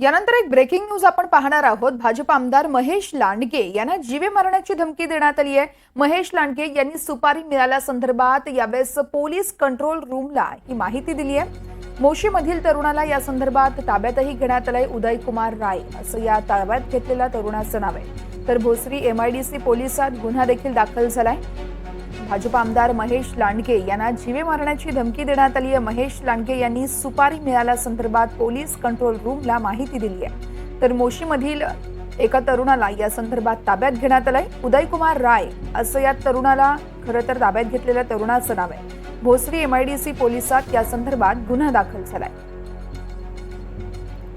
यानंतर एक breaking news आपण पाहणार आहोत. भाजप आमदार महेश लांडगे यांना जीवे मारण्याची धमकी देण्यात आली आहे. महेश लांडगे यांनी सुपारी मिळाल्यासंदर्भात यावेळेस पोलीस कंट्रोल रूमला ही माहिती दिली आहे. मोशीमधील तरुणाला या संदर्भात ताब्यातही घेण्यात आलंय. उदय कुमार राय असं या ताब्यात घेतलेल्या तरुणाचं नाव आहे. तर भोसरी एमआयडीसी पोलिसात गुन्हा देखील दाखल झालाय. भाजप आमदार महेश लांडगे यांना जीवे मारण्याची धमकी देण्यात आली आहे. महेश लांडगे यांनी सुपारी मिळाल्यासंदर्भात पोलीस कंट्रोल रूमला माहिती दिली आहे. तर मोशीमधील एका तरुणाला या संदर्भात ताब्यात घेण्यात आलंय. उदयकुमार राय असं या तरुणाला खरं तर ताब्यात घेतलेल्या तरुणाचं नाव आहे. भोसरी एमआयडीसी पोलिसात या संदर्भात गुन्हा दाखल झालाय.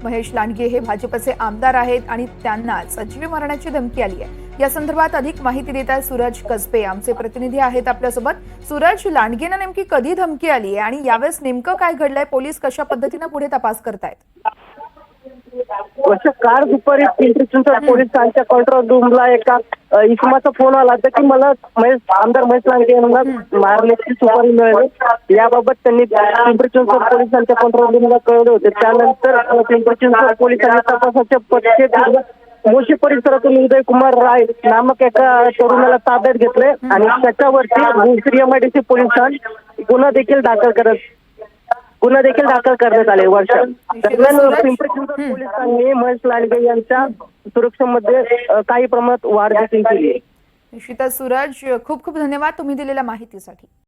महेश लांडगे हे भाजपचे आमदार आहेत आणि त्यांनाच जीवे मारण्याची धमकी आली आहे. या संदर्भात अधिक माहिती देत आहेत सूरज कसबे. आमचे प्रतिनिधी आहेत आपल्यासोबत. सूरज लांडगेंना नेमकी कधी धमकी आली आहे आणि यावेळेस नेमकं काय घडलंय? पोलीस कशा पद्धतीनं पुढे तपास करतायत? काल दुपारी पिंपरी चिंचवड पोलिसांच्या कंट्रोल रूमला एका इसमाचा फोन आला. होता की मला महेश आमदार महेश लांडगे यांना मारण्याची सुपारी मिळाली. याबाबत त्यांनी पिंपरी चिंचवड पोलिसांच्या कंट्रोल रूमला कळवले होते. त्यानंतर पिंपरी चिंचवड पोलिसांनी तपासाचे पक्षे मोशी परिसरातून उदय कुमार राय नामक एका तरुणाला ताब्यात घेतले आणि त्याच्यावरती भोसरी एमआयडीसी पोलिसांत गुन्हा देखील दाखल करत गुन्हा देखील दाखल करण्यात आले वर्ष. दरम्यान? पिंपरी चिंचवड पोलिसांनी महेश लांडगे यांच्या सुरक्षेमध्ये काही प्रमाणात वाढ देखील केली निश्चितच सूरज खूप खूप धन्यवाद तुम्ही दिलेल्या माहितीसाठी.